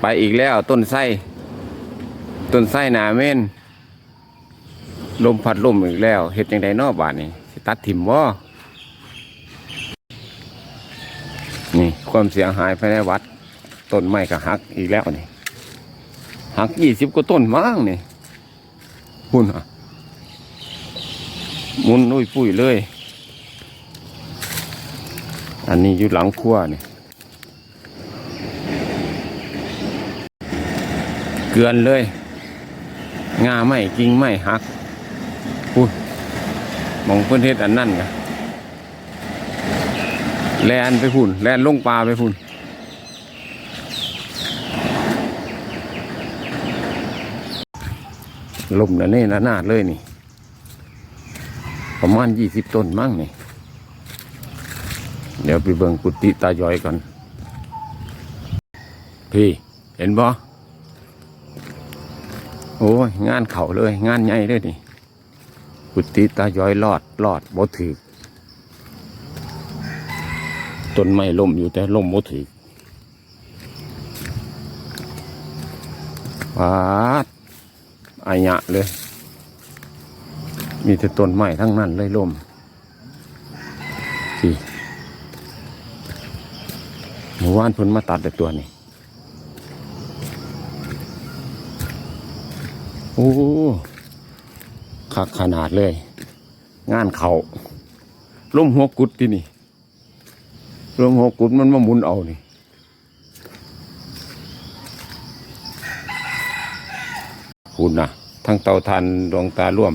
ไปอีกแล้วต้นไส้ต้นไส้หนาเม่นลมพัดลมอีกแล้วเฮ็ดจังไดเนอบาดนี้ตัดถิ่มบ่นี่ความเสียหายภายในวัดต้นไม้ก็หักอีกแล้วนี่หักยี่สิบกว่าต้นมั้งนี่พุ่นอะมุนอุ้ยปุ้ยเลย อันนี้อยู่หลังครัวนี่ เกลือนเลยงาไม่กิ่งไม่หักพูดมองเพื่อนเทศอันนั่นกะแลนไปพุ่นแลนลงปลาไปพุ่นลมนะเน่ระนาดเลยนี่ ประมาณยี่สิบต้นมั้งนี่ เดี๋ยวไปเบิ่งกุฏิตาย้อยก่อนพี่ เห็นบ่ อ้ยงานเข่าเลย งานใหญ่เลยนี่กุฏิตาย้อยรอดรอดบ่ถือต้นไม้ล่มอยู่แต่ล่มบ่ถือวาดอายะเลย มีแต่ต้นไม้ทั้งนั้นเลยล่มสิเมื่อวานเพิ่นมาตัดแต่ตัวนี้ โอ้คักขนาดเลย งานเขาล่มหัวกุดที่นี่ล่มหัวกุดมันมาหมุนเอานี่คุณนะทั้งเตาทันดวงตาร่วม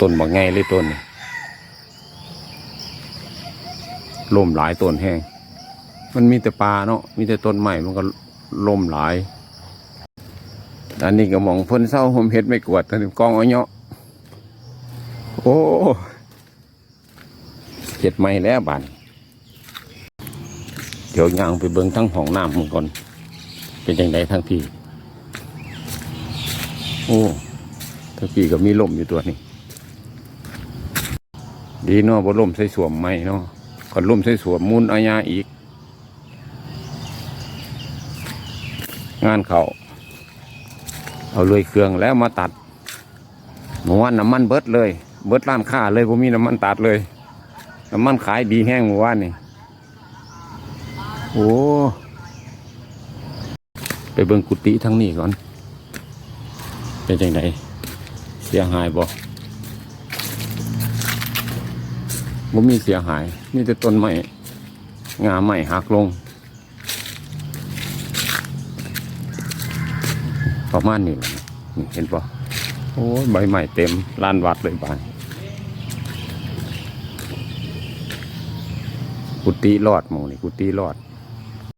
ต้นบักไงเลยต้นนี่ล่มหลายต้นแห้งมันมีแต่ปลาเนาะมีแต่ต้นใหม่มันก็ล่มหลาย อันนี้ก็มองพ่นเศร้าผมเฮ็ดไม่กวดแต่กองเอาเนาะโอ้เจ็ดไม่แล้วบานเดี๋ยวยางไปเบิ่งทั้งห้องน้ำมึงก่อน เป็นยังไงทั้งพี่ โอ้ทั้งพี่ก็มีลมอยู่ตัวนี้ ดีเนาะบ่ลมใส่สวมไม่เนาะก่อนลมใส่สวมมุนอาญาอีก งานเขา เอาเลยเครื่องแล้วมาตัดเมื่อวานน้ำมันเบิดเลย เบิดร้านค้าเลยผมมีน้ำมันตัดเลยน้ำมันขายดีแห้งเมื่อวานนี่โอ้ไปเบิ่งกุฏิทั้งนี้ก่อน เป็นยังไงเสียหายบ่บ่มีเสียหายมีแต่ต้นไม้งาไม้หักลง ประมาณนี้นี่เห็นปะโอ้ยใบใหม่เต็มลานวัดเลยบ้านกุฏิรอดมองนี่กุฏิรอด